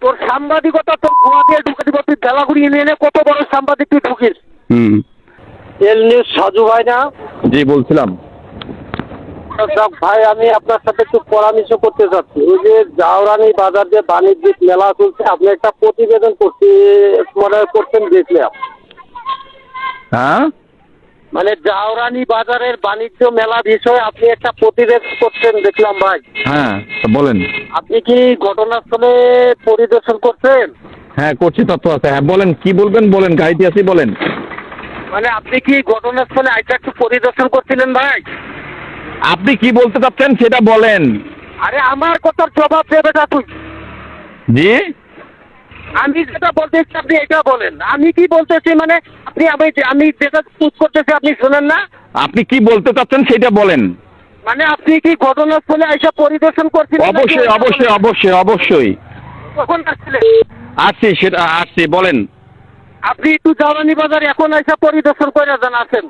তোর সাংবাদিকতা তোর গোয়া দিয়ে ঢুকে দিব তুই বেলাগুড়ি ইউনিয়নে কত বড় সাংবাদিক তুই ঢুকিস। হুম। এল নিউজ সাজু ভাই না? জি বলছিলাম। যাক ভাই আমি আপনার সাথে একটু পরামর্শ করতে চাচ্ছি। ওই যে জাওরানি বাজার যে বাণিজ্যিক মেলা চলছে আপনি একটা প্রতিবেদন করতে মানে করছেন দেখলাম। হ্যাঁ? মানে জাওরানি বাজারের বাণিজ্য মেলা বিষয়ে আপনি একটা প্রতিবেদন করছেন দেখলাম ভাই। হ্যাঁ বলেন। আপনি কি ঘটনাস্থলে পরিদর্শন করছেন? হ্যাঁ করছি তথ্য আছে। হ্যাঁ বলেন কি বলবেন? বলেন গাড়িতে আছি বলেন। মানে আপনি কি ঘটনাস্থলে আইটা একটু পরিদর্শন করছিলেন ভাই? আপনি কি বলতে চাচ্ছেন সেটা বলেন। আরে আমার কথার জবাব দেবে না তুই। জি? আমি যেটা বলতেছি আপনি এটা বলেন। আমি কি বলতেছি মানে আপনি আমি আমি যেটা করতেছি আপনি শোনেন না? আপনি কি বলতে চাচ্ছেন সেটা বলেন। মানে আপনি কি ঘটনাস্থলে আইসা পরিদর্শন করছিলেন নাকি অবশ্যই অবশ্যই অবশ্যই অবশ্যই। কখন আসছিলেন? আসছি সেটা আসছি বলেন। আপনি একটু জ্বালানি বাজার এখন আইসা পরিদর্শন করে যান আসেন।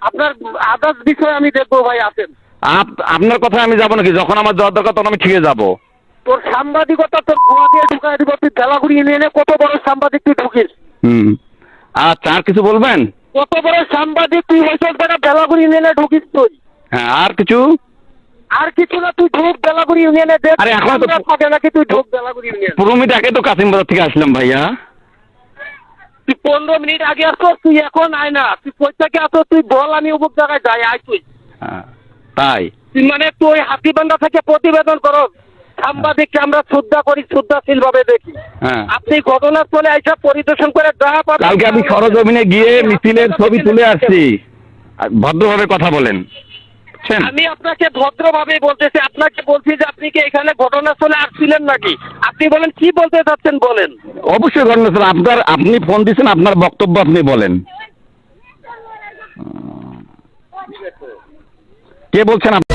আপনার আদার্স বিষয় আমি দেখব ভাই আসেন। আপ- আপনার কথা আমি যাব নাকি? যখন আমার যাওয়ার দরকার তখন আমি ঠিকই যাব। তোর সাংবাদিকতা তোর গোয়া দিয়ে ঢুকাই দিব তুই বেলাগুড়ি ইউনিয়নে কত বড় সাংবাদিক তুই ঢুকিস। হুম। আচ্ছা আর কিছু বলবেন? কত বড় সাংবাদিক তুই হয়েছিস বেটা বেলাগুড়ি ইউনিয়নে ঢুকিস তুই। হ্যাঁ আর কিছু? আর কিছু না তুই ঢুক বেলাগুড়ি ইউনিয়নে দেখ আরে এখনও তো- থাকে নাকি তুই ঢুক বেলাগুড়ি ইউনিয়ন আগে তো কাসিম বাজার থেকে আসলাম ভাইয়া। তুই পনেরো মিনিট আগে আসতো তুই এখন আয় না। তুই থেকে আসো তুই বল আমি অমুক জায়গায় যাই আয় তুই। হ্যাঁ, তাই? তুই মানে তুই হাতিবান্ধা থেকে প্রতিবেদন করো সাংবাদিককে আমরা শ্রদ্ধা করি শ্রদ্ধাশীল ভাবে দেখি। হ্যাঁ। আপনি ঘটনাস্থলে আইসা পরিদর্শন করে পাবেন। কালকে আমি সরজমিনে গিয়ে মিছিলের ছবি তুলে আসছি। ভদ্রভাবে কথা বলেন। আমি আপনাকে ভদ্রভাবে বলতেছি আপনাকে বলছি যে আপনি কি এখানে ঘটনাস্থলে আসছিলেন নাকি? আপনি বলেন কি বলতে চাচ্ছেন বলেন। অবশ্যই ঘটনা স্যার আপনার আপনি ফোন দিচ্ছেন আপনার বক্তব্য আপনি বলেন। কে বলছেন আপনি